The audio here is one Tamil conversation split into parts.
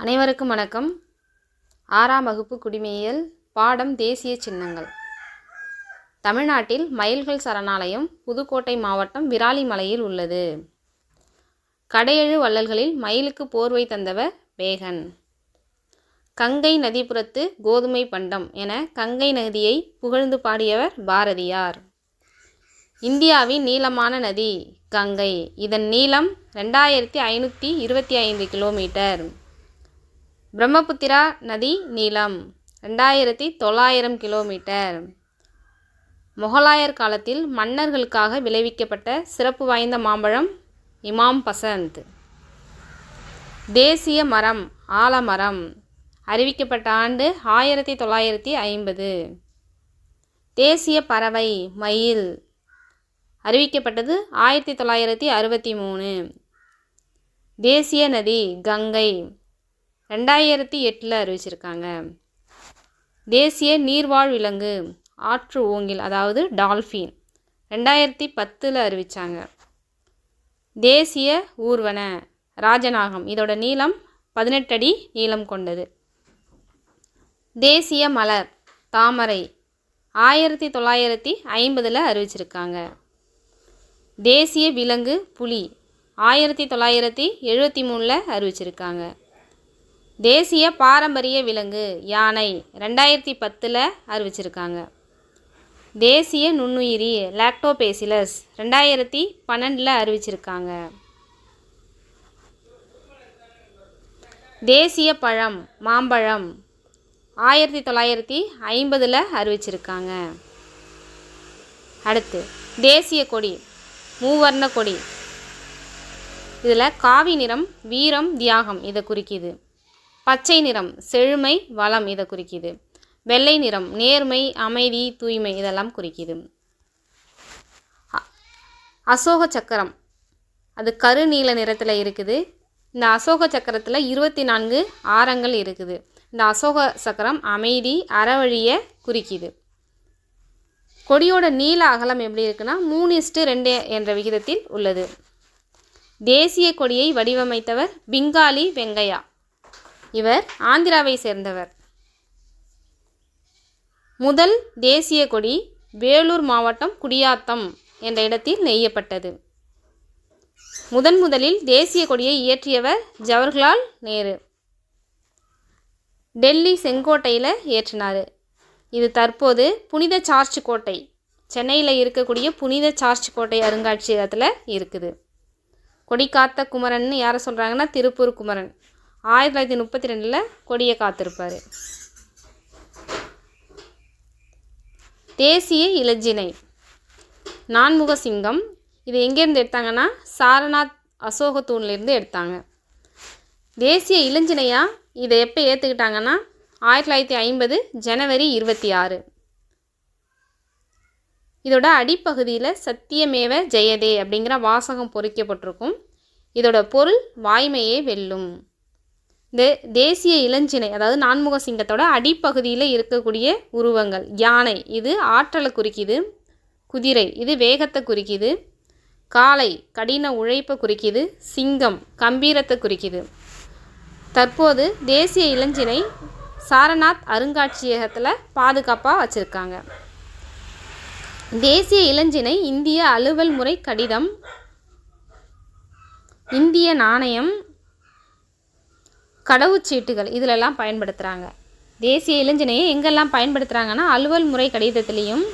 அனைவருக்கும் வணக்கம். ஆறாம் வகுப்பு குடிமையியல் பாடம் தேசிய சின்னங்கள். தமிழ்நாட்டில் மயில்கள் சரணாலயம் புதுக்கோட்டை மாவட்டம் விராலிமலையில் உள்ளது. கடையெழு வள்ளல்களில் மயிலுக்கு போர்வை தந்தவர் பேகன் கங்கை நதிப்புறத்து கோதுமை பண்டம் என கங்கை நதியை புகழ்ந்து பாடியவர் பாரதியார். இந்தியாவின் நீளமான நதி கங்கை. இதன் நீளம் ரெண்டாயிரத்தி ஐநூற்றி இருபத்தி ஐந்து கிலோமீட்டர். பிரம்மபுத்திரா நதி நீளம். ரெண்டாயிரத்தி தொள்ளாயிரம் கிலோமீட்டர். முகலாயர் காலத்தில் மன்னர்களுக்காக விளைவிக்கப்பட்ட சிறப்பு வாய்ந்த மாம்பழம் இமாம் பசந்த். தேசிய மரம் ஆலமரம். அறிவிக்கப்பட்ட ஆண்டு ஆயிரத்தி தொள்ளாயிரத்தி ஐம்பது. தேசிய பறவை மயில். அறிவிக்கப்பட்டது ஆயிரத்தி தொள்ளாயிரத்தி அறுபத்தி மூணு. தேசிய நதி கங்கை. ரெண்டாயிரத்தி எட்டில் அறிவிச்சிருக்காங்க. தேசிய நீர்வாழ் விலங்கு ஆற்று ஓங்கில் அதாவது டால்ஃபின் ரெண்டாயிரத்தி பத்தில் அறிவித்தாங்க தேசிய ஊர்வன ராஜநாகம் இதோட நீளம் பதினெட்டு அடி நீளம் கொண்டது. தேசிய மலர் தாமரை ஆயிரத்தி தொள்ளாயிரத்தி ஐம்பதில் அறிவிச்சிருக்காங்க. தேசிய விலங்கு புலி ஆயிரத்தி தொள்ளாயிரத்தி எழுபத்தி மூணில் அறிவிச்சிருக்காங்க. தேசிய பாரம்பரிய விலங்கு யானை ரெண்டாயிரத்தி பத்தில் அறிவிச்சிருக்காங்க. தேசிய நுண்ணுயிரி லாக்டோபேசிலஸ் ரெண்டாயிரத்தி பன்னெண்டில் அறிவிச்சிருக்காங்க. தேசிய பழம் மாம்பழம் ஆயிரத்தி தொள்ளாயிரத்தி ஐம்பதில் அறிவிச்சிருக்காங்க. அடுத்து தேசிய கொடி மூவர்ண கொடி. இதில் காவி நிறம் வீரம் தியாகம் இதை குறிக்கிது. பச்சை நிறம் செழுமை வளம் இதை குறிக்கிது. வெள்ளை நிறம் நேர்மை அமைதி தூய்மை இதெல்லாம் குறிக்கிது. அசோக சக்கரம். அது கருநீல நிறத்தில் இருக்குது. இந்த அசோக சக்கரத்தில் இருபத்தி நான்கு ஆரங்கள் இருக்குது. இந்த அசோக சக்கரம் அமைதி அறவழியை குறிக்கிது. கொடியோட நீள அகலம் எப்படி இருக்குன்னா மூணு இஸ்டு ரெண்டு என்ற விகிதத்தில் உள்ளது. தேசிய கொடியை வடிவமைத்தவர் பிங்காலி வெங்கையா. இவர் ஆந்திராவை சேர்ந்தவர். முதல் தேசிய கொடி வேலூர் மாவட்டம் குடியாத்தம் என்ற இடத்தில் நெய்யப்பட்டது. முதன் முதலில் தேசிய கொடியை இயற்றியவர் ஜவஹர்லால் நேரு. டெல்லி செங்கோட்டையில் ஏற்றினார் இது தற்போது புனித சார்ச் கோட்டை. சென்னையில் இருக்கக்கூடிய புனித சார்ச் கோட்டை அருங்காட்சியகத்தில் இருக்குது. கொடிக்காத்த குமரன் யாரை சொல்கிறாங்கன்னா திருப்பூர் குமரன். ஆயிரத்தி தொள்ளாயிரத்தி முப்பத்தி ரெண்டில் கொடியை காத்திருப்பார். தேசிய இளஞ்சினை. நான்முக சிங்கம். இது எங்கேருந்து எடுத்தாங்கன்னா சாரநாத் அசோகத்தூன்லேருந்து எடுத்தாங்க. தேசிய இளஞ்சினையா? இதை எப்போ ஏற்றுக்கிட்டாங்கன்னா ஆயிரத்தி தொள்ளாயிரத்தி ஐம்பது ஜனவரி இருபத்தி ஆறு. இதோட அடிப்பகுதியில் சத்தியமேவ ஜெயதே அப்படிங்கிற வாசகம் பொறிக்கப்பட்டிருக்கும். இதோட பொருள் வாய்மையே வெல்லும். தே தேசிய இளஞ்சினை அதாவது நான்முக சிங்கத்தோட அடிப்பகுதியில் இருக்கக்கூடிய உருவங்கள். யானை இது ஆற்றலை குறிக்கிது. குதிரை இது வேகத்தை குறிக்கிது. காளை கடின உழைப்பை குறிக்கிது. சிங்கம் கம்பீரத்தை குறிக்கிது. தற்போது தேசிய இளஞ்சினை சாரநாத் அருங்காட்சியகத்தில் பாதுகாப்பாக வச்சுருக்காங்க. தேசிய இளஞ்சினை இந்திய அலுவல் முறை கடிதம் இந்திய நாணயம் கடவுச்சீட்டுகள் இதிலெல்லாம் பயன்படுத்துகிறாங்க தேசிய இளைஞனையை எங்கெல்லாம் பயன்படுத்துகிறாங்கன்னா அலுவல் முறை கடிதத்திலையும்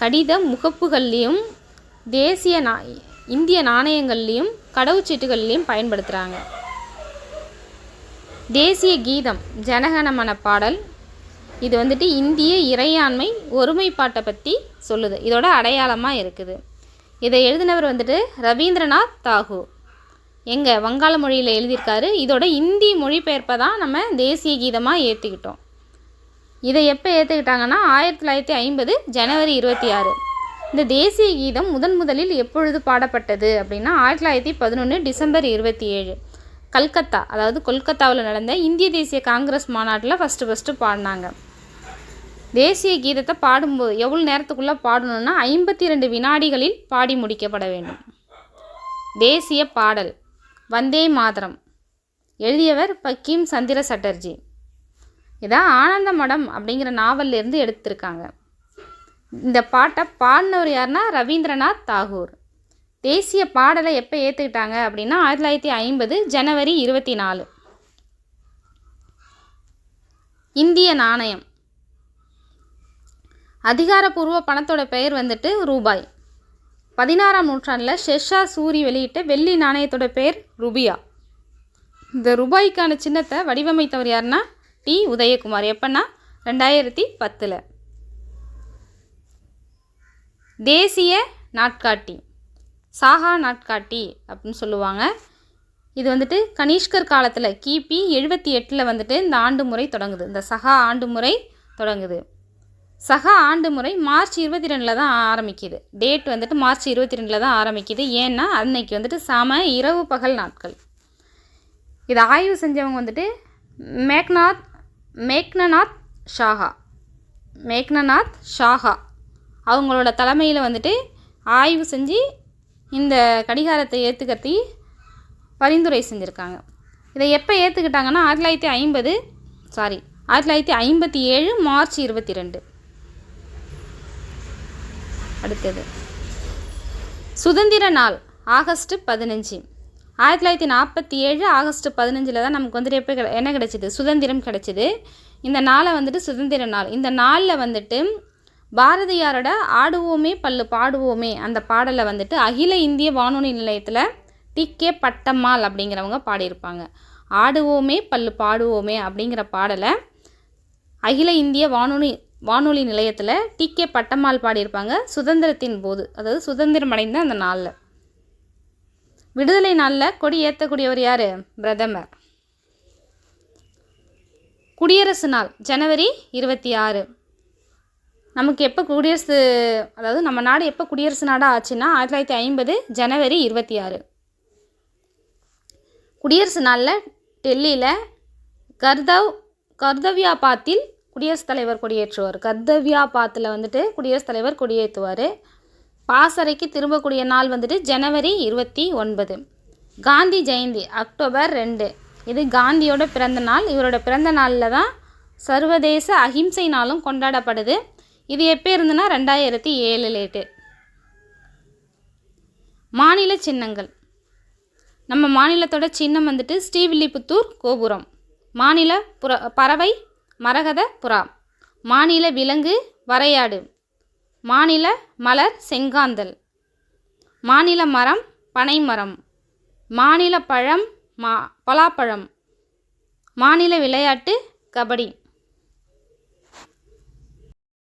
கடித முகப்புகள்லேயும் தேசிய நா இந்திய நாணயங்கள்லேயும் கடவுச்சீட்டுகள்லேயும் பயன்படுத்துகிறாங்க தேசிய கீதம் ஜனகணமன பாடல் இது வந்துட்டு இந்திய இறையாண்மை ஒருமைப்பாட்டை பற்றி சொல்லுது. இதோட அடையாளமாக இருக்குது. இதை எழுதினவர் வந்துட்டு ரவீந்திரநாத் தாகூர். எங்கள் வங்காள மொழியில் எழுதியிருக்காரு. இதோட இந்தி மொழிபெயர்ப்பை தான் நம்ம தேசிய கீதமாக ஏற்றுக்கிட்டோம் இதை எப்போ ஏற்றுக்கிட்டாங்கன்னா ஆயிரத்தி தொள்ளாயிரத்தி ஐம்பது ஜனவரி இருபத்தி ஆறு. இந்த தேசிய கீதம் முதன் முதலில் எப்பொழுது பாடப்பட்டது அப்படின்னா ஆயிரத்தி தொள்ளாயிரத்தி பதினொன்று டிசம்பர் இருபத்தி ஏழு. கல்கத்தா அதாவது கொல்கத்தாவில் நடந்த இந்திய தேசிய காங்கிரஸ் மாநாட்டில் ஃபஸ்ட்டு ஃபஸ்ட்டு பாடினாங்க. தேசிய கீதத்தை பாடும்போது எவ்வளோ நேரத்துக்குள்ளே பாடணும்னா ஐம்பத்தி ரெண்டு வினாடிகளில் பாடி முடிக்கப்பட வேண்டும். தேசிய பாடல். வந்தே மாதரம். எழுதியவர் பக்கீம் சந்திர சட்டர்ஜி. இதான் ஆனந்த மடம் அப்படிங்கிற நாவல்லேருந்து எடுத்திருக்காங்க. இந்த பாட்டை பாடினவர் யாருன்னா ரவீந்திரநாத் தாகூர். தேசிய பாடலை எப்போ ஏற்றுக்கிட்டாங்க அப்படின்னா ஆயிரத்தி தொள்ளாயிரத்தி ஐம்பது ஜனவரி இருபத்தி நாலு. இந்திய நாணயம். அதிகாரப்பூர்வ பணத்தோட பெயர் வந்துட்டு ரூபாய். பதினாறாம் நூற்றாண்டில் ஷெர்ஷா சூரி வெளியிட்ட வெள்ளி நாணயத்தோட பேர் ருபியா. இந்த ரூபாய்க்கான சின்னத்தை வடிவமைத்தவர் யாருன்னா டி உதயகுமார். எப்பன்னா ரெண்டாயிரத்தி பத்தில். தேசிய நாட்காட்டி. சாகா நாட்காட்டி அப்படின்னு சொல்லுவாங்க. இது வந்துட்டு கனிஷ்கர் காலத்தில் கிபி எழுபத்தி எட்டில் வந்துட்டு இந்த ஆண்டு முறை தொடங்குது. இந்த சகா ஆண்டு முறை தொடங்குது. சகா ஆண்டு முறை மார்ச் இருபத்தி ரெண்டில் தான் ஆரம்பிக்குது. டேட் வந்துட்டு மார்ச் இருபத்தி ரெண்டில் தான் ஆரம்பிக்குது. ஏன்னா அன்னைக்கு வந்துட்டு சம இரவு பகல் நாட்கள். இதை ஆய்வு செஞ்சவங்க வந்துட்டு மேக்நாத் மேக்னநாத் ஷாஹா. மேக்னநாத் ஷாஹா. அவங்களோட தலைமையில் வந்துட்டு ஆய்வு செஞ்சு இந்த கடிகாரத்தை ஏற்றுக்கத்தி பரிந்துரை செஞ்சுருக்காங்க. இதை எப்போ ஏற்றுக்கிட்டாங்கன்னா ஆயிரத்தி தொள்ளாயிரத்தி ஐம்பது சாரி ஆயிரத்தி தொள்ளாயிரத்தி ஐம்பத்தி ஏழு மார்ச் இருபத்தி ரெண்டு அடுத்தது. சுதந்திர நாள் ஆகஸ்ட் பதினஞ்சு. ஆயிரத்தி தொள்ளாயிரத்தி நாற்பத்தி ஏழு ஆகஸ்ட் பதினஞ்சில் தான் நமக்கு வந்துட்டு எப்போ என்ன கிடச்சிது? சுதந்திரம் கிடச்சிது. இந்த நாளை வந்துட்டு சுதந்திர நாள். இந்த நாளில் வந்துட்டு பாரதியாரோட ஆடுவோமே பல்லு பாடுவோமே அந்த பாடலை வந்துட்டு அகில இந்திய வானொலி நிலையத்தில் டி கே. பட்டம்மாள் அப்படிங்கிறவங்க பாடியிருப்பாங்க. ஆடுவோமே பல்லு பாடுவோமே அப்படிங்கிற பாடலை அகில இந்திய வானொலி வானொலி நிலையத்தில் டி. கே. பட்டம்மாள் பாடியிருப்பாங்க சுதந்திரத்தின் போது. அதாவது சுதந்திரம் அடைந்த அந்த நாளில். விடுதலை நாளில் கொடி ஏற்றக்கூடியவர் யார்? பிரதமர். குடியரசு நாள் ஜனவரி இருபத்தி ஆறு. நமக்கு எப்போ குடியரசு அதாவது நம்ம நாடு எப்போ குடியரசு நாடாக ஆச்சுன்னா ஆயிரத்தி தொள்ளாயிரத்தி ஐம்பது ஜனவரி இருபத்தி ஆறு. குடியரசு நாளில் டெல்லியில் கர்தவ் கர்தவ்யாபாத்தில் குடியரசுத் தலைவர் கொடியேற்றுவார். கர்தவ்யாபாத்தில் வந்துட்டு குடியரசுத் தலைவர் கொடியேற்றுவார் பாசறைக்கு திரும்பக்கூடிய நாள் வந்துட்டு ஜனவரி இருபத்தி ஒன்பது. காந்தி ஜெயந்தி அக்டோபர் ரெண்டு. இது காந்தியோட பிறந்த நாள். இவரோட பிறந்த நாளில் தான் சர்வதேச அஹிம்சை நாளும் கொண்டாடப்படுது. இது எப்போ இருந்துன்னா ரெண்டாயிரத்தி ஏழு லேட்டு. மாநில சின்னங்கள். நம்ம மாநிலத்தோட சின்னம் வந்துட்டு ஸ்ரீவில்லிபுத்தூர் கோபுரம். மாநில புற பறவை மரகத புறா மாநில விலங்கு வரையாடு. மாநில மலர் செங்காந்தல். மாநில மரம் பனைமரம். மாநில பழம் மா பலாப்பழம். மாநில விளையாட்டு கபடி.